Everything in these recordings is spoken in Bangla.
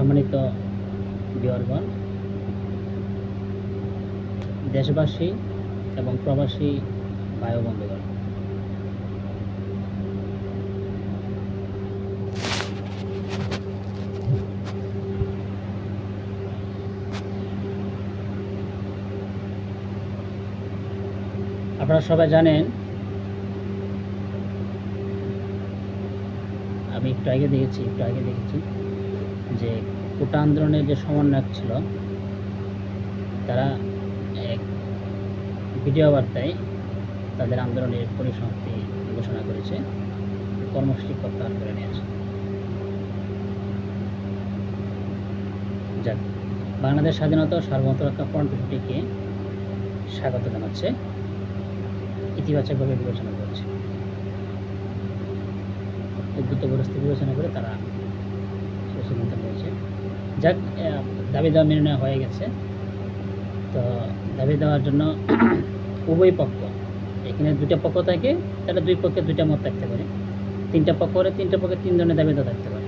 সম্মানিত বিয়রগণ দেশবাসী এবং প্রবাসী ভাই বন্ধুগণ আপনারা সবাই জানেন, আমি একটু আগে দেখেছি, একটু আগে দেখেছি যে কোটা আন্দোলনের যে সমন্বয়ক ছিল, তারা এক ভিডিও বার্তায় তাদের আন্দোলনের পরিসমাপ্তি ঘোষণা করেছে, কর্মসূচি প্রত্যাহার করে নিয়েছে। যাক, বাংলাদেশ স্বাধীনতা ও রক্ষা ফ্রন্ট দুটিকে স্বাগত জানাচ্ছে, ইতিবাচকভাবে বিবেচনা করছে। উদ্ভূত পরিস্থিতি বিবেচনা করে তারা সিদ্ধান্ত নিয়েছে যাক দাবি দেওয়া মেনে নেওয়া হয়ে গেছে। তো দাবি দেওয়ার জন্য উভয় পক্ষ, এখানে দুটা পক্ষ থাকে, তাহলে দুই পক্ষে দুইটা মত থাকতে পারে। তিনটা পক্ষ হলে তিনটা পক্ষে তিনজনের দাবি দেওয়া থাকতে পারে।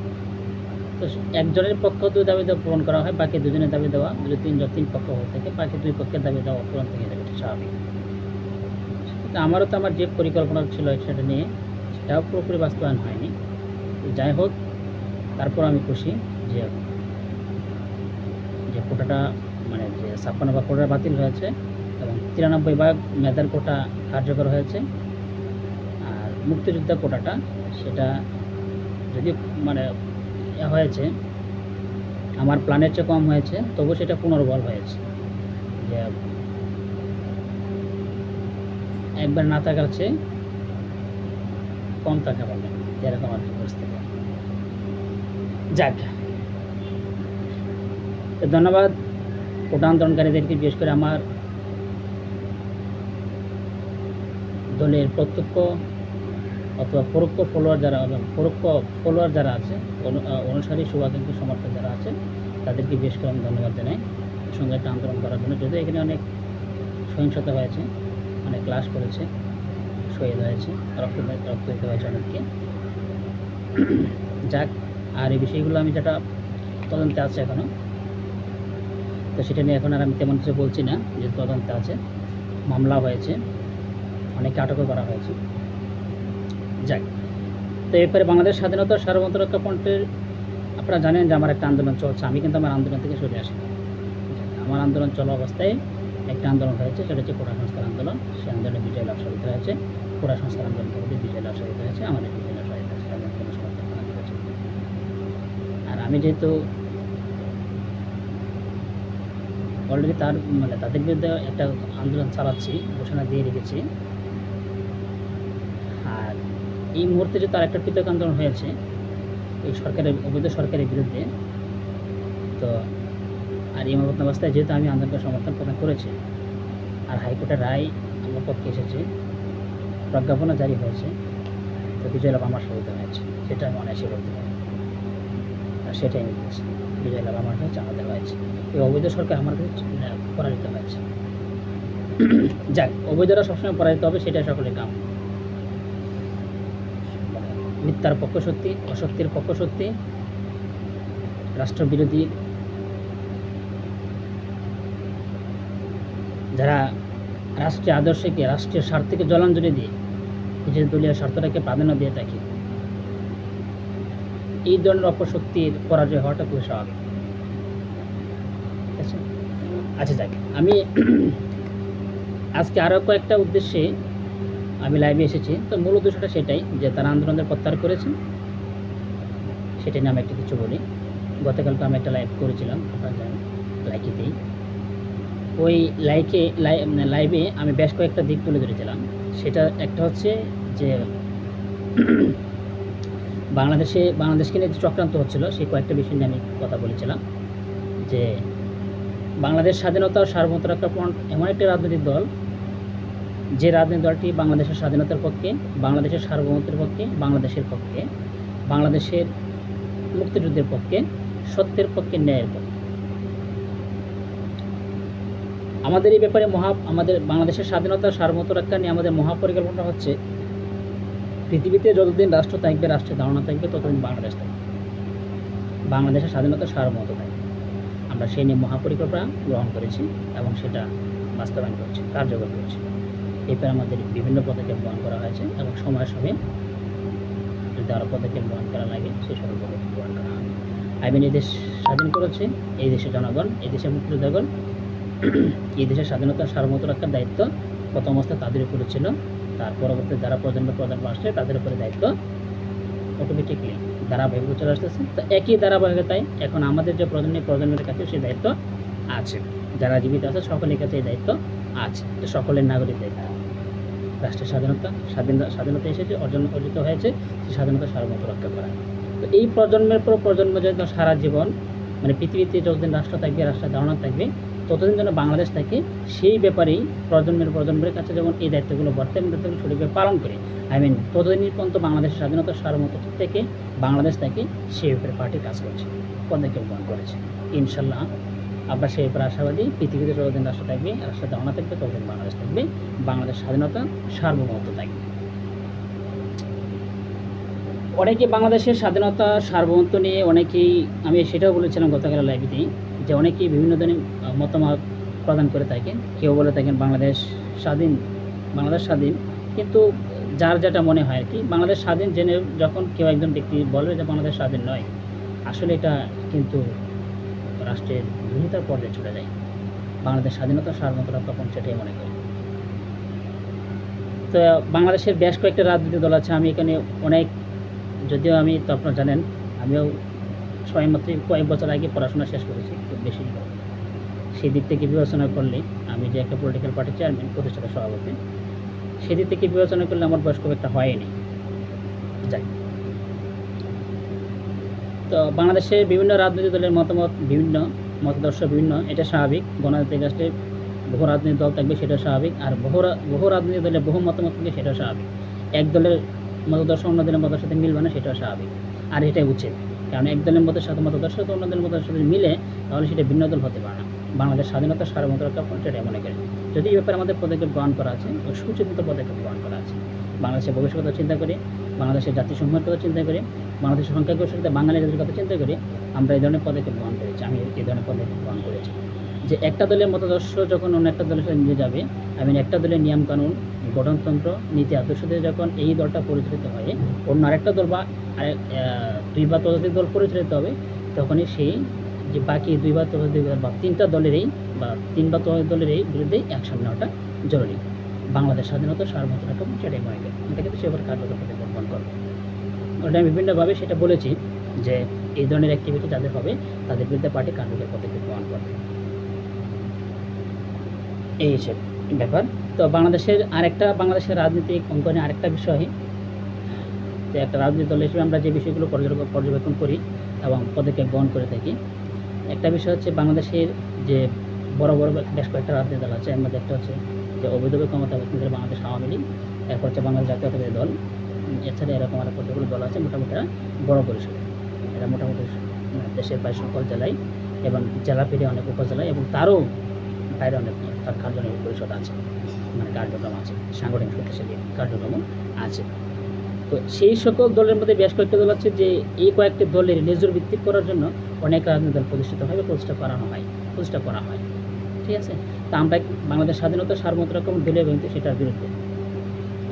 তো একজনের পক্ষ দুই দাবি দেওয়া পূরণ করা হয়, বাকি দুজনের দাবি দেওয়া, যদি তিনজন তিন পক্ষ হয়ে থাকে, বাকি দুই পক্ষের দাবি দেওয়া পূরণ থেকে যাবে, এটা স্বাভাবিক। আমারও তো আমার যে পরিকল্পনা ছিল সেটা নিয়ে, সেটাও পুরোপুরি বাস্তবায়ন হয়নি। যাই হোক, তারপর আমি খুশি যে যে কোটাটা মানে যে ছাপ্পান্ন বা কোটা বাতিল হয়েছে এবং তিরানব্বই ভাগ মেধার কোটা কার্যকর হয়েছে। আর মুক্তিযোদ্ধা কোটাটা, সেটা যদি মানে হয়েছে, আমার প্ল্যানের চেয়ে কম হয়েছে, তবু সেটা পুনর্বল হয়েছে। যে একবার না থাকার চেয়ে কম থাকা পাবে যেরকম আর কি পরিস্থিতি। যাক। তো ধন্যবাদ। কোটা আন্দোলনকারীদেরকে বিশেষ করে আমার দলের প্রত্যক্ষ অথবা পরোক্ষ ফলোয়ার যারা পরোক্ষ ফলোয়ার যারা আছে অনুসারী শুভাকাঙ্ক্ষী সমর্থক যারা আছে তাদেরকে বিশেষ করে আমি ধন্যবাদ জানাই। সঙ্গে একটা আন্দোলন করার জন্য, যদিও এখানে অনেক সহিংসতা হয়েছে, অনেক ক্লাস করেছে, শহীদ হয়েছে, রক্ত রক্ত দিতে হয়েছে অনেককে। যাক, আর এই বিষয়গুলো আমি যেটা তদন্তে আছে এখনও তো সেটা নিয়ে এখন আর আমি তেমন কিছু বলছি না, যে তদন্ত আছে, মামলা হয়েছে অনেকে আটকও করা হয়েছে। যাক, তো এরপরে বাংলাদেশ স্বাধীনতা সার্বভৌমত্ব রক্ষা ফ্রন্টের, আপনারা জানেন যে আমার একটা আন্দোলন চলছে, আমি কিন্তু আমার আন্দোলন থেকে সরে আসি আমার আন্দোলন চলা অবস্থায় একটা আন্দোলন হয়েছে, সেটা হচ্ছে কোটা সংস্কার আন্দোলন। সেই আন্দোলনে বিজয় লাভ সাধিত হয়েছে কোটা সংস্কার আন্দোলন থেকে বিজয় লাভ সাধিত হয়েছে, আমাদের বিজয় লাভ সাধিত হয়েছে। আর আমি যেহেতু অলরেডি তার মানে তাদের বিরুদ্ধে একটা আন্দোলন চালাচ্ছি, ঘোষণা দিয়ে রেখেছি। আর এই মুহূর্তে যে তার একটা পৃথক আন্দোলন হয়েছে, এই সরকারের, অবৈধ সরকারের বিরুদ্ধে, তো আর এই মতন অবস্থায় যেহেতু আমি আন্দোলনকে সমর্থন প্রদান করেছি, আর হাইকোর্টের রায় আমার পক্ষে এসেছে প্রজ্ঞাপনা জারি হয়েছে, তো বিজয় লাভ আমার সহিত হয়েছে, সেটা আমি অনায়াসে বলতে পারি। আর সেটাই আমি বলছি। বিজয় লাভ আমার হয়েছে আমাদের হয়েছে। এই অবৈধ সরকার আমার কাছে আহ, পরাজিত হয়েছে। যাক অবৈধরা সবসময় পরাজিত হবে সেটাই সকলের কাম। মানে মিথ্যার পক্ষ সত্যি অশক্তির পক্ষ সত্যি রাষ্ট্রবিরোধী যারা রাষ্ট্রীয় আদর্শকে রাষ্ট্রীয় স্বার্থকে জলাঞ্জলি দিয়ে নিজের দলীয় স্বার্থটাকে প্রাধান্য দিয়ে থাকে। এই ধরনের অপশক্তির পরাজয় হওয়াটা খুবই স্বাভাবিক। ঠিক আচ্ছা যাক, আমি আজকে আরও কয়েকটা উদ্দেশ্যে আমি লাইভে এসেছি। তো মূল উদ্দেশ্যটা সেটাই যে তারা আন্দোলনের প্রত্যাহার করেছেন। সেটা নিয়ে আমি একটা কিছু বলি। গতকালকে আমি একটা লাইভ করেছিলাম, আপনারা জানেন, লাইকিতেই। ওই লাইকে লাইভে আমি বেশ কয়েকটা দিক তুলে ধরেছিলাম। সেটা একটা হচ্ছে যে বাংলাদেশে বাংলাদেশকে নিয়ে চক্রান্ত হচ্ছিল, সেই কয়েকটা বিষয় নিয়ে আমি কথা বলেছিলাম। যে বাংলাদেশ স্বাধীনতা ও সার্বভৌমত্ব রক্ষা ফ্রন্ট এমন একটি রাজনৈতিক দল, যে রাজনৈতিক দলটি বাংলাদেশের স্বাধীনতার পক্ষে, বাংলাদেশের সার্বভৌমত্বের পক্ষে, বাংলাদেশের পক্ষে, বাংলাদেশের মুক্তিযুদ্ধের পক্ষে, সত্যের পক্ষে, ন্যায়ের পক্ষে। আমাদের এই ব্যাপারে মহা, আমাদের বাংলাদেশের স্বাধীনতা সার্বভৌমত্ব রক্ষা নিয়ে আমাদের মহাপরিকল্পনা হচ্ছে পৃথিবীতে যতদিন রাষ্ট্র থাকবে রাষ্ট্রের ধারণা থাকবে, ততদিন বাংলাদেশ থাকবে। বাংলাদেশের স্বাধীনতা সার্বভৌমত্ব থাকবে। আমরা সেই নিয়ে মহাপরিকল্পনা গ্রহণ করেছি এবং সেটা বাস্তবায়ন করছি, কার্যকর করছি। এরপর আমাদের বিভিন্ন পদক্ষেপ গ্রহণ করা হয়েছে এবং সঙ্গে যদি আরও পদক্ষেপ গ্রহণ করা লাগে, সেই সকল পদক্ষেপ গ্রহণ করা হবে আইবিন দেশ স্বাধীন করেছে, এই দেশের জনগণ, এই দেশের মুক্তিযোদ্ধাগণ, এই দেশের স্বাধীনতা সার্বভৌমত্ব রক্ষার দায়িত্ব প্রথম অবস্থায় তাদের উপরে ছিল। তার পরবর্তী যারা প্রজন্ম প্রজন্ম আসছে, তাদের উপরে দায়িত্ব অটোমেটিকলি ধারাবাহিক চলে আসতেছে। তো একই ধারাবাহিকতায় এখন আমাদের যে প্রজন্ম প্রজন্মের কাছে সেই দায়িত্ব আছে। যারা জীবিত আছে, সকলের কাছে এই দায়িত্ব আছে। তো সকলের নাগরিক দায়িত্ব। রাষ্ট্রের স্বাধীনতা স্বাধীনতা স্বাধীনতা এসেছে, অর্জন, অর্জিত হয়েছে সেই স্বাধীনতা সার্বভৌমত্ব রক্ষা করা। তো এই প্রজন্মের পর প্রজন্ম যেন সারা জীবন মানে পৃথিবীতে যতদিন রাষ্ট্র থাকবে, রাষ্ট্রের ধারণা থাকবে ততদিন যেন বাংলাদেশ থাকে, সেই ব্যাপারেই প্রজন্মের প্রজন্মের কাছে যেমন এই দায়িত্বগুলো বর্তমান দায়িত্বগুলো সঠিকভাবে পালন করে। আই মিন ততদিন পর্যন্ত বাংলাদেশের স্বাধীনতা সার্বভৌমত্ব থেকে, বাংলাদেশ থাকে সেই ব্যাপারে পার্টি কাজ করছে পদক্ষেপ গ্রহণ করেছে। ইনশাল্লাহ আমরা সেই ব্যাপারে আশাবাদী, পৃথিবীতে যতদিন রাষ্ট্র থাকবে, রাষ্ট্রের ধারণা থাকবে, ততদিন বাংলাদেশ থাকবে, বাংলাদেশ স্বাধীনতা সার্বভৌমত্ব থাকবে। অনেকে বাংলাদেশের স্বাধীনতা, সার্বভৌমত্ব নিয়ে অনেকেই, আমি সেটাও বলেছিলাম গতকাল লাইভেতেই যে অনেকেই বিভিন্ন ধরনের মতামত প্রদান করে থাকেন। কেউ বলে থাকেন বাংলাদেশ স্বাধীন বাংলাদেশ স্বাধীন। কিন্তু যার যেটা মনে হয় আর কি, বাংলাদেশ স্বাধীন জেনে যখন কেউ একজন ব্যক্তি বলবে যে বাংলাদেশ স্বাধীন নয়, আসলে এটা কিন্তু রাষ্ট্রের বিরোধিতার পর্যায়ে চলে যায়। বাংলাদেশ স্বাধীনতা সার্বভৌমত্ব তখন সেটাই মনে করি। তো, বাংলাদেশের বেশ কয়েকটা রাজনৈতিক দল আছে, আমি এখানে অনেক, যদিও আমি, তো আপনারা জানেন, আমিও ছয়মাত্র কয়েক বছর আগে পড়াশোনা শেষ করেছি। বেশি। নয়। সেই দিক থেকে বিবেচনা করলে আমি যে একটা পলিটিক্যাল পার্টির চেয়ারম্যান প্রতিষ্ঠাতা সভাপতি সেই দিক থেকে বিবেচনা করলে আমার বয়স খুব একটা হয়নি। যাই। তো বাংলাদেশের বিভিন্ন রাজনৈতিক দলের মতামত বিভিন্ন মতাদর্শ বিভিন্ন এটা স্বাভাবিক। গণতান্ত্রিক রাষ্ট্রে বহু রাজনৈতিক দল থাকবে সেটা স্বাভাবিক। আর বহু বহু রাজনৈতিক দলের বহু মতামত থাকবে সেটা স্বাভাবিক। এক দলের মতাদর্শ অন্য দলের মতের সাথে মিলবে না, সেটাও স্বাভাবিক। আর এটাই উচিত। কারণ এক দলের মতের সাথে মতাদর্শ তো অন্য দলের সাথে মিলে, তাহলে সেটা ভিন্ন দল হতে পারে না। বাংলাদেশ স্বাধীনতা সার্বভৌমত্ব রক্ষা সেটাই মনে করি যদি এই ব্যাপারে আমাদের পদক্ষেপ গ্রহণ করা আছে সুচিন্তিত পদক্ষেপ গ্রহণ করা আছে। বাংলাদেশের ভবিষ্যৎ কথা চিন্তা করি, বাংলাদেশের জাতিসমূহের কথা চিন্তা করি, বাংলাদেশের সংখ্যাগরিষ্ঠ সাথে বাঙালি জাতির কথা চিন্তা করি, আমরা এই ধরনের পদক্ষেপ গ্রহণ করেছি, আমি এই ধরনের পদক্ষেপ গ্রহণ করেছি। যে একটা দলের মতাদর্শ যখন অন্য একটা দলের সাথে মিলে যাবে আই মিন একটা দলের নিয়মকানুন গঠনতন্ত্র, নীতি, আদর্শ দিয়ে যখন এই দলটা পরিচালিত হয়, অন্য আরেকটা দল বা দুই বা ততোধিক দল পরিচালিত হবে, তখনই সেই যে বাকি দুই বা ততোধিক দল বা তিনটা দলেরই বা তিন বা ততোধিক দলেরই বিরুদ্ধে অ্যাকশন নেওয়াটা জরুরি। বাংলাদেশ স্বাধীনতা সার্বভৌমত্ব রকম সেটাই মনে করি। এটা কিন্তু সেবার কার্যকর পদক্ষেপ গ্রহণ করবে ওটা আমি বিভিন্নভাবে সেটা বলেছি যে এই ধরনের অ্যাক্টিভিটি যাদের হবে, তাদের বিরুদ্ধে পার্টি কার্যকর পদক্ষেপ গ্রহণ করবে। এই হিসেবে ব্যাপার। তো বাংলাদেশের আরেকটা বাংলাদেশের রাজনৈতিক অঙ্কনে আরেকটা বিষয়, যে একটা রাজনৈতিক দল হিসেবে আমরা যে বিষয়গুলো পর্যবেক্ষণ করি এবং পদক্ষেপ গ্রহণ করে থাকি। একটা বিষয় হচ্ছে বাংলাদেশের যে বড় বড় বেশ কয়েকটা রাজনৈতিক দল আছে মধ্যে একটা হচ্ছে যে অবৈধভাবে ক্ষমতা অবস্থান বাংলাদেশ আওয়ামী লীগ, এরপর হচ্ছে বাংলাদেশ জাতীয়তাবাদী দল, এছাড়া এরকম আরও কতগুলো দল আছে, মোটামুটি বড় পরিসরে। এরা মোটামুটি দেশের প্রায় সকল জেলায় এবং জেলা পেরিয়ে অনেক উপজেলায় এবং তারও বাইরে অনেক তার পরিষদ আছে। মানে কার্যক্রম আছে, সাংগঠনিক শক্তিশালী কার্যক্রম আছে। তো সেই সকল দলের মধ্যে বেশ কয়েকটা দল আছে যে এই কয়েকটি দলের নিজের ভিত্তিক করার জন্য অনেক রাজনৈতিক দল প্রতিষ্ঠিত হয় বা প্রতিষ্ঠা করানো হয়, প্রতিষ্ঠা করা হয়। ঠিক আছে? তা আমরা বাংলাদেশ স্বাধীনতা সার্বভৌমত্ব রকম দলীয় কিন্তু সেটার বিরুদ্ধে।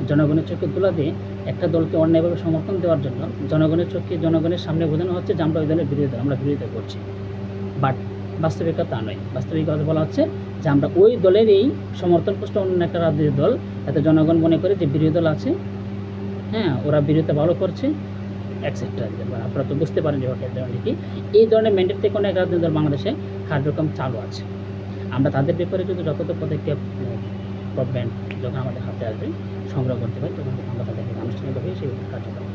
জনগণের চোখে তুলা দিয়ে একটা দলকে অন্যায়ভাবে সমর্থন দেওয়ার জন্য জনগণের চোখে জনগণের সামনে বোঝানো হচ্ছে যে আমরা ওই দলের বিরোধিতা, আমরা বিরোধিতা করছি। বাট বাস্তবিকতা তা নয়। বাস্তবিকতা বলা হচ্ছে যে আমরা ওই দলেরই সমর্থন পুষ্ট অন্য একটা রাজনৈতিক দল, এতে জনগণ মনে করে যে বিরোধী দল আছে। হ্যাঁ ওরা বিরোধিতা ভালো করছে এক্সেট্রা আপনারা তো বুঝতে পারেন যে ওটা কি এই ধরনের ম্যান্ডেট থেকে অনেক রাজনৈতিক দল বাংলাদেশে কার্যক্রম চালু আছে। আমরা তাদের ব্যাপারে যদি যত পদক্ষেপ গভর্নমেন্ট যখন আমাদের হাতে আসবে সংগ্রহ করতে পারি, তখন আমরা তাদেরকে আনুষ্ঠানিকভাবে সেই কার্যক্রম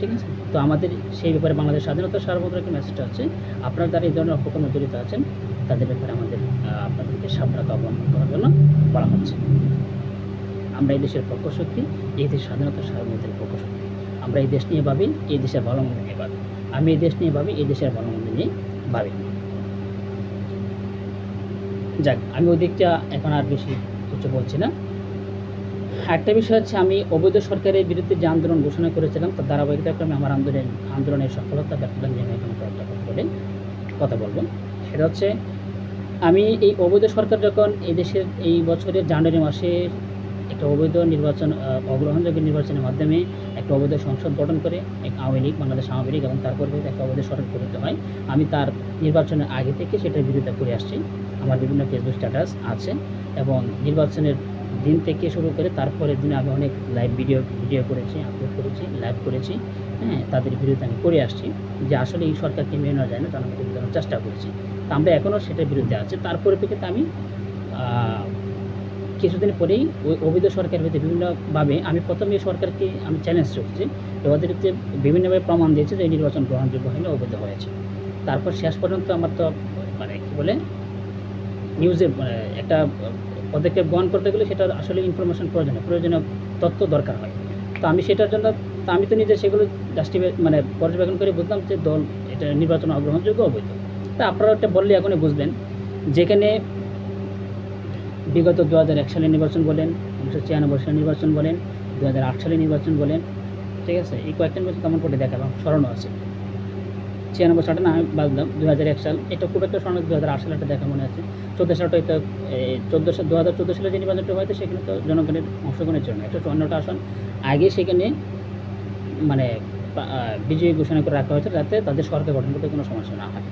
ঠিক আছে? তো আমাদের সেই ব্যাপারে বাংলাদেশ স্বাধীনতা সার্বভৌমত্বের একটা মেসেজটা আছে আপনারা যারা এই ধরনের অপকর্ম জড়িত আছেন তাদের ব্যাপারে আমাদের আপনাদেরকে সাবধানতা অবলম্বন করার জন্য বলা হচ্ছে। আমরা এই দেশের পক্ষ শক্তি, এই দেশের স্বাধীনতা সার্বভৌমত্বের পক্ষ শক্তি। আমরা এই দেশ নিয়ে ভাবি, এই দেশের ভালো মন্দ নিয়ে ভাবি। আমি এই দেশ নিয়ে ভাবি, এই দেশের ভালো মন্দ নিয়ে ভাবি। যাক, আমি ওই দিকটা এখন আর বেশি কিছু বলছি না। একটা বিষয় হচ্ছে, আমি অবৈধ সরকারের বিরুদ্ধে যে আন্দোলন ঘোষণা করেছিলাম, তার ধারাবাহিকতাক্রমে আমার আন্দোলন আন্দোলনের সফলতা, ব্যর্থতা নিয়ে আমি এখন কথা কথা বলব। সেটা হচ্ছে আমি এই অবৈধ সরকার যখন এদেশের দেশের এই বছরের জানুয়ারি মাসে একটা অবৈধ নির্বাচন অগ্রহণযোগ্য নির্বাচনের মাধ্যমে একটা অবৈধ সংসদ গঠন করে এক আওয়ামী লীগ, বাংলাদেশ আওয়ামী লীগ এবং তারপরে একটা অবৈধ সরকার গঠিত হয়, আমি তার নির্বাচনের আগে থেকে সেটার বিরোধিতা করে আসছি। আমার বিভিন্ন ফেসবুক স্ট্যাটাস আছে এবং নির্বাচনের দিন থেকে শুরু করে তারপরের দিনে আমি অনেক লাইভ ভিডিও ভিডিও করেছি আপলোড করেছি লাইভ করেছি। হ্যাঁ তাদের বিরুদ্ধে আমি করে আসছি যে আসলে এই সরকারকে মেনে নেওয়া যায় না জনগণকে বোঝানোর চেষ্টা করেছি। তা আমরা এখনও সেটার বিরুদ্ধে আছি। তার পরিপ্রেক্ষিতে আমি কিছুদিন পরেই ওই অবৈধ সরকারের বিরুদ্ধে বিভিন্নভাবে আমি প্রথমে সরকারকে আমি চ্যালেঞ্জ করছি যে ওদেরকে বিভিন্নভাবে প্রমাণ দিয়েছে যে নির্বাচন গ্রহণযোগ্য হয়নি, অবৈধ হয়েছে। তারপর শেষ পর্যন্ত আমার তো মানে কী বলে নিউজে মানে একটা পদক্ষেপ গ্রহণ করতে গেলে সেটার আসলে ইনফরমেশন প্রয়োজনীয় প্রয়োজনীয় তথ্য দরকার হয়। তো আমি সেটার জন্য, তো আমি তো নিজে সেগুলো জাস্টিফাই মানে পর্যবেক্ষণ করে বুঝলাম যে দল, এটা নির্বাচন অগ্রহণযোগ্য অবৈধ। তা আপনারা একটা বললে এখনই বুঝবেন, যেখানে বিগত দু হাজার এক সালে নির্বাচন বলেন, উনিশশো ছিয়ানব্বই সালে নির্বাচন বলেন দু হাজার আট সালে নির্বাচন বলেন, ঠিক আছে? এই কয়েকটা নির্বাচন কেমন করে দেখালাম স্মরণও আছে। ছিয়ানব্বই সালটা না আমি বাদলাম দু হাজার এক সাল। এটা খুব একটা স্মরণ দু হাজার আট সালটা দেখা মনে আছে। চোদ্দ সালটা তো চোদ্দ সাল দু হাজার চোদ্দ সালে যে নির্বাচনটা হয়েছে, সেখানে তো জনগণের অংশগ্রহণের জন্য। একটা চুয়ান্নটা আসন। আগে সেখানে মানে বিজয়ী ঘোষণা করে রাখা হয়েছে, যাতে তাদের সরকার গঠন করতে কোনো সমস্যা না হয়।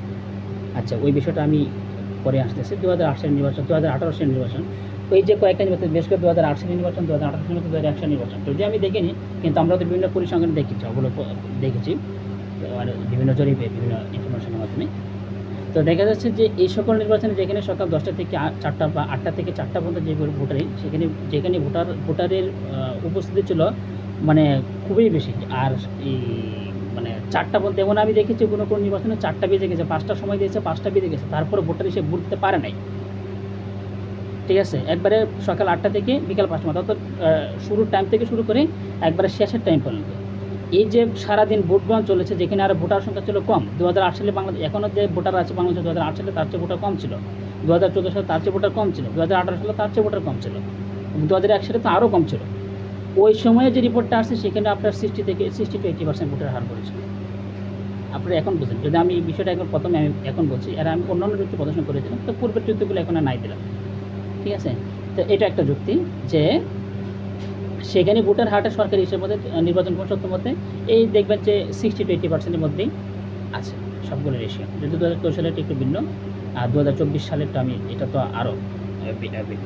আচ্ছা ওই বিষয়টা আমি পরে আসতেছি। দু হাজার আট সালের নির্বাচন দু হাজার আঠারো সালের নির্বাচন। ওই যে কয়েকটা নির্বাচন বেশ করে দু হাজার আট সালের নির্বাচন দু হাজার আঠারো সালের দু হাজার এক সালের নির্বাচন। যদি আমি দেখিনি, কিন্তু আমরা তো বিভিন্ন পরিসংখ্যান দেখেছি ওগুলো দেখেছি। মানে বিভিন্ন জরিপে, বিভিন্ন ইনফরমেশনের মাধ্যমে। তো দেখা যাচ্ছে যে এই সকল নির্বাচনে যেখানে সকাল দশটা থেকে চারটা বা আটটা থেকে চারটা পর্যন্ত যে ভোটারই, সেখানে, যেখানে ভোটার, ভোটারের উপস্থিতি ছিল মানে খুবই বেশি। আর এই মানে চারটা পর্যন্ত, যেমন আমি দেখেছি কোনো কোনো নির্বাচনে চারটা বেজে গেছে, পাঁচটার সময় দিয়েছে, পাঁচটা বেজে গেছে, তারপরে ভোটার এসে দিতে পারে নাই। ঠিক আছে? একবারে সকাল আটটা থেকে বিকাল পাঁচটা অর্থাৎ শুরুর টাইম থেকে শুরু করে একবারে শেষের টাইম পর্যন্ত। এই যে সারাদিন ভোট গ্রহণ চলেছে যেখানে আর ভোটার সংখ্যা ছিল কম দু হাজার আট সালে বাংলাদেশ এখনও যে ভোটার আছে বাংলাদেশে দু হাজার আট সালে তার চেয়ে ভোটার কম ছিল। দু হাজার চোদ্দ সালে তার চেয়ে ভোটার কম ছিল। দু হাজার আঠারো সালে তার চেয়ে ভোটার কম ছিল। দু হাজার এক সালে তো আরও কম ছিল। ওই সময়ে যে রিপোর্টটা আসছে, সেখানে আপনার সিক্সটি থেকে সিক্সটি টু এইটি পার্সেন্ট ভোটের হার পড়েছিল। আপনারা এখন বলছেন যদি আমি এই বিষয়টা এখন প্রথমে আমি এখন বলছি এর আমি অন্যান্য যুক্তি প্রদর্শন করেছিলাম, তো পূর্বের যুক্তিগুলো এখন আর নাই দিলাম। ঠিক আছে? তো এটা একটা যুক্তি যে সেখানে ভোটার হারটা সরকারি হিসেবে মধ্যে নির্বাচন কমিশনের মধ্যে এই দেখবেন যে সিক্সটি টু এইটি পার্সেন্টের মধ্যেই আছে সবগুলো রেশিও যদি দু হাজার সালেরটা একটু ভিন্ন, আর দু হাজার চব্বিশ সালেরটা আমি, এটা তো আরও ভিন্ন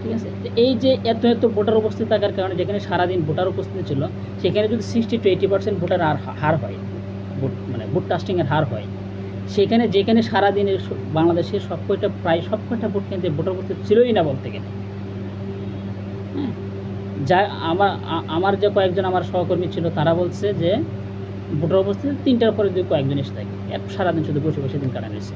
ঠিক আছে? এই যে এত এত ভোটার উপস্থিত থাকার কারণে যেখানে সারাদিন ভোটার উপস্থিত ছিল, সেখানে যদি sixty to eighty percent voter আর হার হয়, ভোট মানে ভোট কাস্টিংয়ের হার হয়, সেখানে যেখানে সারাদিনের বাংলাদেশের সব কয়টা প্রায় সব কয়টা ভোট কেন্দ্রে ভোটার উপস্থিত ছিলই না বলতে গেলে। হ্যাঁ? যা আমার আমার যে কয়েকজন আমার সহকর্মী ছিল, তারা বলছে যে ভোটার উপস্থিতি তিনটার পরে যদি কয়েকজন এসে থাকে। এক সারাদিন শুধু বসে বসে দিন কাটানো হয়েছে।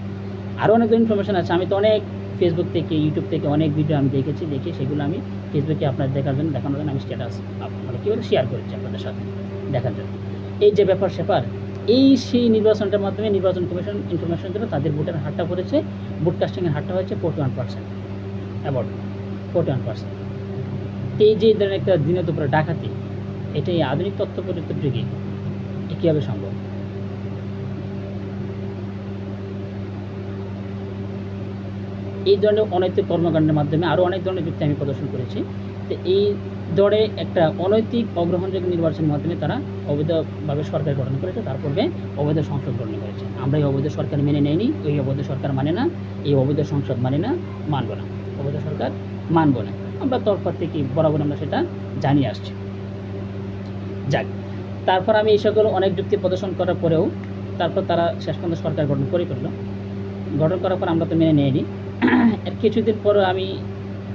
আরও অনেক ইনফরমেশন আছে। আমি তো অনেক ফেসবুক থেকে ইউটিউব থেকে অনেক ভিডিও আমি দেখেছি, দেখে সেগুলো আমি ফেসবুকে আপনার দেখার জন্য, দেখানোর জন্য আমি স্ট্যাটাস মানে কী বলে শেয়ার করেছি আপনাদের সাথে, দেখার জন্য। এই যে ব্যাপার স্যাপার এই সেই নির্বাচনটার মাধ্যমে নির্বাচন কমিশন ইনফরমেশন দিল, তাদের ভোটের হারটা পড়েছে ভোট কাস্টিংয়ের হারটা হয়েছে forty one percent about forty one percent এই যে ধরনের একটা দিনে দুপুরে ডাকাতি এটা এই আধুনিক তথ্য প্রযুক্তির যুগে এটা কীভাবে সম্ভব? এই ধরনের অনৈতিক কর্মকাণ্ডের মাধ্যমে আরও অনেক ধরনের যুক্তি আমি প্রদর্শন করেছি। তো এই দরে একটা অনৈতিক অগ্রহণযোগ্য নির্বাচনের মাধ্যমে তারা অবৈধভাবে সরকার গঠন করেছে, তার পূর্বে অবৈধ সংসদ গঠন করেছে। আমরা এই অবৈধ সরকার মেনে নেইনি, এই অবৈধ সরকার মানে না, এই অবৈধ সংসদ মানে না, মানব না। অবৈধ সরকার মানব না। আমরা তরফ থেকে বরাবর আমরা সেটা জানিয়ে আসছি। যাক, তারপর আমি এই সকল অনেক যুক্তি প্রদর্শন করার পরেও তারপর তারা শেষ পর্যন্ত সরকার গঠন করে ফেলল। গঠন করার পর আমরা তো মেনে নেইনি এর কিছুদিন পরে আমি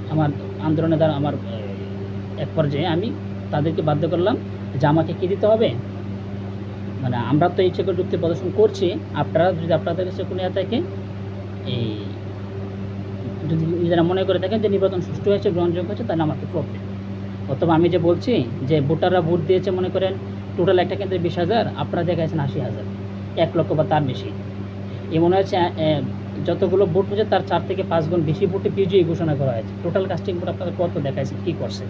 আমার আন্দোলনের দ্বারা আমার এক পর্যায়ে আমি তাদেরকে বাধ্য করলাম যে আমাকে কী দিতে হবে। মানে আমরা তো এই সকল যুক্তি প্রদর্শন করছি। আপনারা যদি আপনাদের কাছে কোনো থাকে, এই যদি নিজেরা মনে করে থাকেন যে নির্বাচন সুষ্ঠু হয়েছে গ্রহণযোগ্য হয়েছে তাহলে আমার আমাকে প্রবলেম অথবা আমি যে বলছি যে ভোটাররা ভোট দিয়েছে মনে করেন টোটাল একটা কেন্দ্রে বিশ হাজার আপনারা দেখাচ্ছেন আশি হাজার। এক লক্ষ বা তার বেশি। এ মনে আহ, যতগুলো ভোট হয়েছে তার চার থেকে পাঁচ গুণ বেশি ভোটে বিজয়ী ঘোষণা করা হয়েছে। টোটাল কাস্টিং ভোট আপনাদের কত দেখাইছে কী করছে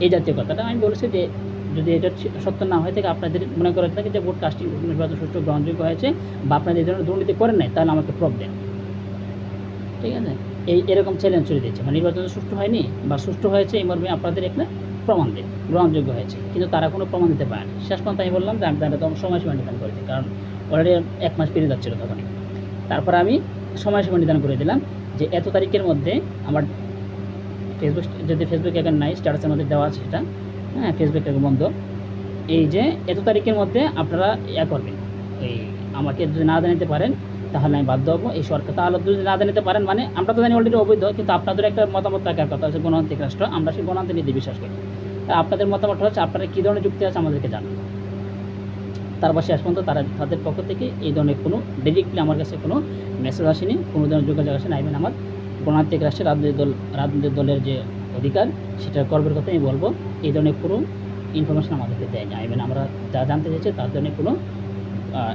এই জাতীয় কথাটা আমি বলেছি যে যদি এটা সত্য না হয়ে থাকে আপনাদের মনে করে থাকে যে ভোট কাস্টিং নির্বাচন সুষ্ঠু গ্রহণযোগ্য হয়েছে বা আপনাদের এই ধরনের দুর্নীতি করেন নাই তাহলে আমাকে প্রবলেম ঠিক আছে? এই এরকম চ্যালেঞ্জ চলে দিচ্ছে মানে নির্বাচন সুষ্ঠু হয়নি বা সুষ্ঠু হয়েছে এই মর্মে আপনাদের এখানে প্রমাণ দিন গ্রহণযোগ্য হয়েছে। কিন্তু তারা কোনো প্রমাণ দিতে পারেনি। শেষ পর্যন্ত আমি বললাম যে আমি তারা তখন সময়সীমা নির্ধারণ করেছি কারণ অলরেডি এক মাস পেরিয়ে যাচ্ছিল তখন। তারপর আমি সময়সীমা নির্ধারণ করে দিলাম যে এত তারিখের মধ্যে আমার ফেসবুক যদি ফেসবুক অ্যাকাউন্ট নাই স্ট্যাটাসের মধ্যে দেওয়া আছে সেটা হ্যাঁ ফেসবুক বন্ধ। এই যে এত তারিখের মধ্যে আপনারা ইয়া করবেন, এই আমাকে যদি না জানাতে পারেন তাহলে আমি বাধ্য হব, এই সরকার তাহলে যদি না জানাতে পারেন মানে আমরা তো জানি অলরেডি অবৈধ, কিন্তু আপনাদের একটা মতামত থাকার কথা আছে গণতান্ত্রিক রাষ্ট্র, আমরা সেই গণতান্ত্রিক নীতি বিশ্বাস করি। আপনাদের মতামত হচ্ছে আপনারা কী ধরনের যুক্তি আছে আমাদেরকে জানান। তারপর শেষ পর্যন্ত তারা, তাদের পক্ষ থেকে এই ধরনের কোনো ডিরেক্টলি আমার কাছে কোনো মেসেজ আসেনি, কোনো ধরনের যোগাযোগ আসেনি আইবেন আমার গণতান্ত্রিক রাষ্ট্রের রাজনৈতিক দল, রাজনৈতিক দলের যে অধিকার সেটা গর্বের কথা আমি বলব, এই ধরনের কোনো ইনফরমেশন আমাদেরকে দেয়নি। আইবেন আমরা যা জানতে চাইছি তার জন্য কোনো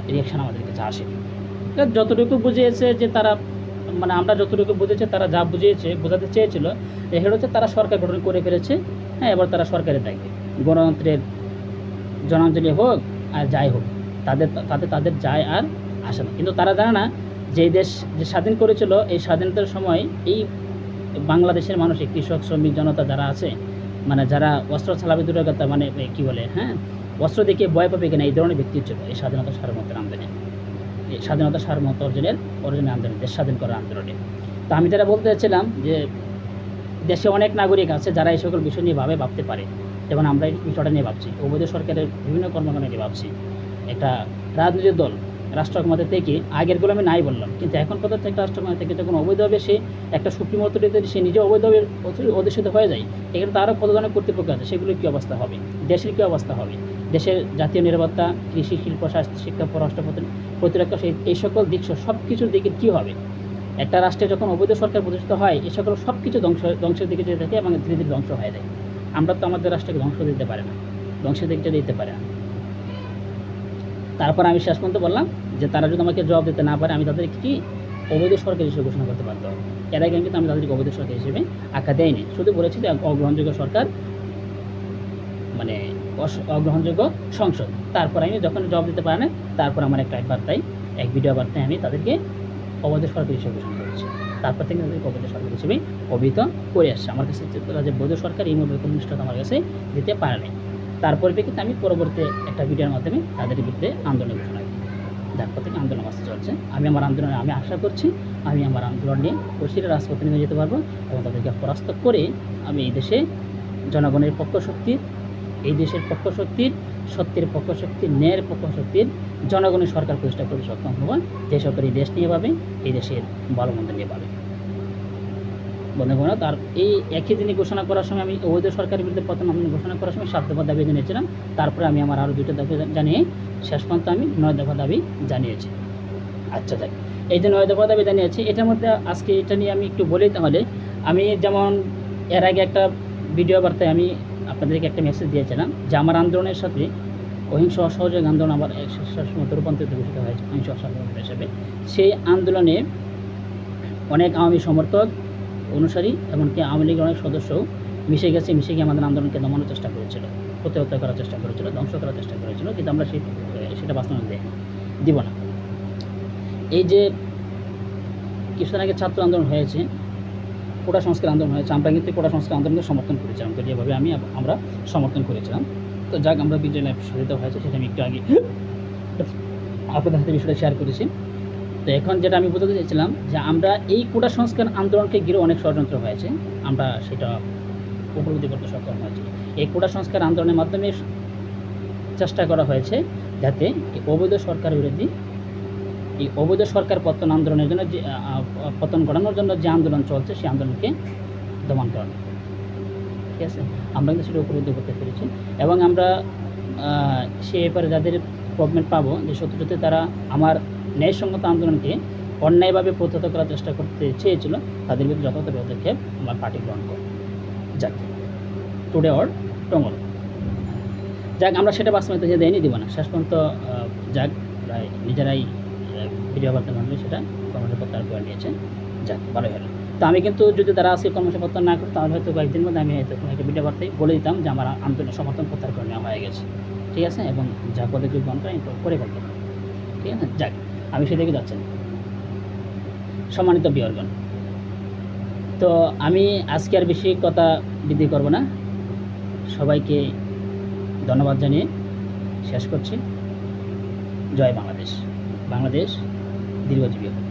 রিয়াকশান আমাদের কাছে আসেনি। যতটুকু বুঝিয়েছে যে তারা মানে আমরা যতটুকু বুঝেছি তারা যা বুঝিয়েছে, বোঝাতে চেয়েছিল সেটা হচ্ছে তারা সরকার গঠন করে ফেলেছে। হ্যাঁ এবার তারা সরকারের দায়িত্বে। গণতন্ত্রের জনাঞ্জলি হোক আর যাই হোক, তাদের তাদের তাদের যায় আর আসে না। কিন্তু তারা জানে না যে দেশ যে স্বাধীন করেছিল, এই স্বাধীনতার সময় এই বাংলাদেশের মানুষ কৃষক, শ্রমিক, জনতা যারা আছে মানে যারা অস্ত্র চালাবে দূরের কথা মানে কী বলে হ্যাঁ অস্ত্র দেখে ভয় পাবে কিনা, এই ধরনের ব্যক্তি ছিল, এই স্বাধীনতা সার্বভৌমত্বের আন্দোলনে এই স্বাধীনতা সার্বভৌমত্ব অর্জনের অর্জনের আন্দোলন, দেশ স্বাধীন করার আন্দোলনে। তো আমি যেটা বলতে চাচ্ছিলাম যে, দেশে অনেক নাগরিক আছে যারা এই সকল বিষয় নিয়ে ভাবে, ভাবতে পারে। যেমন আমরা এই বিষয়টা নিয়ে ভাবছি। অবৈধ সরকারের বিভিন্ন কর্মকাণ্ড নিয়ে ভাবছি। একটা রাজনৈতিক দল রাষ্ট্র ক্ষমতা থেকে আগেরগুলো আমি নাই বললাম। কিন্তু এখন পর্যন্ত একটা রাষ্ট্র ক্ষমতা থেকে যখন অবৈধভাবে সে একটা সুপ্রিম অথরিটিতে সে নিজে অবৈধভাবে অধিষ্ঠিত হয়ে যায়, এখানে তো আরও কত ধরনের কর্তৃপক্ষ আছে? সেগুলোর কী অবস্থা হবে? দেশের কী অবস্থা হবে? দেশের জাতীয় নিরাপত্তা, কৃষি, শিল্প, স্বাস্থ্য, শিক্ষা পররাষ্ট্র প্রতি- প্রতিরক্ষা, সেই এই সকল দিক সব কিছুর দিকে কী হবে? একটা রাষ্ট্রে যখন অবৈধ সরকার প্রতিষ্ঠিত হয় এই সকল সব কিছু ধ্বংস ধ্বংসের দিকে যেতে থাকে এবং ধীরে ধীরে ধ্বংস হয়ে যায়। আমরা তো আমাদের রাষ্ট্রকে ধ্বংস দিতে পারে না, ধ্বংসের দিকটা দিতে পারে না। তারপর আমি শেষ পর্যন্ত বললাম যে তারা যদি আমাকে জবাব দিতে না পারে, আমি তাদের কি অবৈধ সরকার হিসেবে ঘোষণা করতে পারতাম এর আগে কিন্তু আমি তাদেরকে অবৈধ সরকার হিসেবে আখ্যা দেয়নি শুধু বলেছি যে অগ্রহণযোগ্য সরকার মানে অগ্রহণযোগ্য সংসদ। তারপর আমি যখন জবাব দিতে পারে না তারপর আমার একটা এক বার্তায় এক ভিডিও বার্তায় আমি তাদেরকে অবৈধ সরকার হিসেবে ঘোষণা করেছি। তারপর থেকে তাদেরকে অবৈধ সরকার হিসেবে অভিহিত করে আসছে। আমার কাছে তারা যে বৈধ সরকার এই কোনো নিষ্ঠতা আমার কাছে দিতে পারে নাই। তার পরিপ্রেক্ষিতে আমি পরবর্তী একটা ভিডিওর মাধ্যমে তাদের বিরুদ্ধে আন্দোলন ঘোষণা করি। যার পর থেকে আন্দোলন আসতে চলছে। আমি আমার আন্দোলনে আমি আশা করছি, আমি আমার আন্দোলন নিয়ে কশিরে রাজপথে নিয়ে যেতে পারব এবং তাদেরকে পরাস্ত করে আমি এই দেশে জনগণের পক্ষ শক্তির এই দেশের পক্ষ শক্তির সত্যের পক্ষ শক্তির ন্যায়ের পক্ষ শক্তির জনগণের সরকার প্রতিষ্ঠা করতে সক্ষম হব যে সরকার এই দেশ নিয়ে পাবে এই দেশের ভালো মন্দ নিয়ে পাবে বন্ধুগণ তার এই একই দিনই ঘোষণা করার সময় আমি অবৈধ সরকারের বিরুদ্ধে প্রথম আমি ঘোষণা করার সময় সাত দফা দাবি জানিয়েছিলাম। তারপরে আমি আমার আরও দুটো দাবি জানিয়ে শেষ পর্যন্ত আমি নয় দফা দাবি জানিয়েছি। আচ্ছা যাক। এই যে নয় দফা দাবি জানিয়েছি, এটার মধ্যে আজকে এটা নিয়ে আমি একটু বলি তাহলে, আমি যেমন এর আগে একটা ভিডিও বার্তায় আমি আপনাদেরকে একটা মেসেজ দিয়েছিলাম, যে আমার আন্দোলনের সাথে অহিংস অসহযোগ আন্দোলন আমার মতো রূপান্তরিত ঘোষিত হয়েছে অহিংস অসহযোগ হিসেবে। সেই আন্দোলনে অনেক আওয়ামী সমর্থক, অনুসারী এমনকি আওয়ামী লীগের অনেক সদস্যও মিশে গেছে, মিশে গিয়ে আমাদের আন্দোলনকে দমানোর চেষ্টা করেছিল, প্রতিহত করার চেষ্টা করেছিল, ধ্বংস করার চেষ্টা করেছিল, কিন্তু আমরা সেই সেটা বাস্তবায়ন দেয় দিব না। এই যে কিছুদিন আগে ছাত্র আন্দোলন হয়েছে কোটা সংস্কার আন্দোলন হয়েছে আমরা কিন্তু কোটা সংস্কার আন্দোলনকে সমর্থন করেছিলাম তো যেভাবে আমি আমরা সমর্থন করেছিলাম। তো যাক, আমরা বিজয় লাইফ শোধিত হয়েছে, সেটা আমি একটু আগে আপনাদের সাথে বিষয়টা শেয়ার করেছি। তো এখন যেটা আমি বলতে চাইছিলাম যে আমরা এই কোটা সংস্কার আন্দোলনকে ঘিরে অনেক ষড়যন্ত্র হয়েছে। আমরা সেটা উপলব্ধি করতে সক্ষম হয়েছি। এই কোটা সংস্কার আন্দোলনের মাধ্যমে চেষ্টা করা হয়েছে যাতে অবৈধ সরকার বিরোধী এই অবৈধ সরকার পতন আন্দোলনের জন্য যে পতন ঘটানোর জন্য যে আন্দোলন চলছে, সেই আন্দোলনকে দমন করানো ঠিক আছে? আমরা কিন্তু সেটা উপলব্ধি করতে পেরেছি। এবং আমরা সে ব্যাপারে যাদের প্রবলেম পাবো, যে সত্যি তারা আমার ন্যায়সঙ্গত আন্দোলনকে অন্যায়ভাবে প্রতিহত করার চেষ্টা করতে চেয়েছিল, তাদের বিরুদ্ধে যথাযথ পদক্ষেপ আমার পার্টি গ্রহণ করে যাক টুডে অর টঙ্গল যাক, আমরা সেটা বাস্তবায়িত দেয়নি, দিব না। শেষ পর্যন্ত যাক, প্রায় নিজেরাই ভিডিও বার্তার মাধ্যমে সেটা কর্মসূচি প্রত্যাহার করে নিয়েছেন যাক, ভালোই হলো। তো আমি কিন্তু যদি তারা আজকে কর্মসমর্থন না করে, তাহলে হয়তো কয়েকদিন মধ্যে আমি হয়তো কোনো একটা ভিডিও বার্তায় বলে দিতাম যে আমার আন্দোলন সমর্থন প্রত্যাহার করে নেওয়া হয়ে গেছে। ঠিক আছে? এবং যা পদক্ষেপ গ্রহণ করে করে ফেলতে ঠিক আছে? যাক, আমি সেদিকে যাচ্ছি। না। সম্মানিত বিয়র্গণ, তো আমি আজকে আর বেশি কথা বৃদ্ধি করব না। সবাইকে ধন্যবাদ জানিয়ে শেষ করছি। জয় বাংলাদেশ বাংলাদেশ দীর্ঘজীবী হোক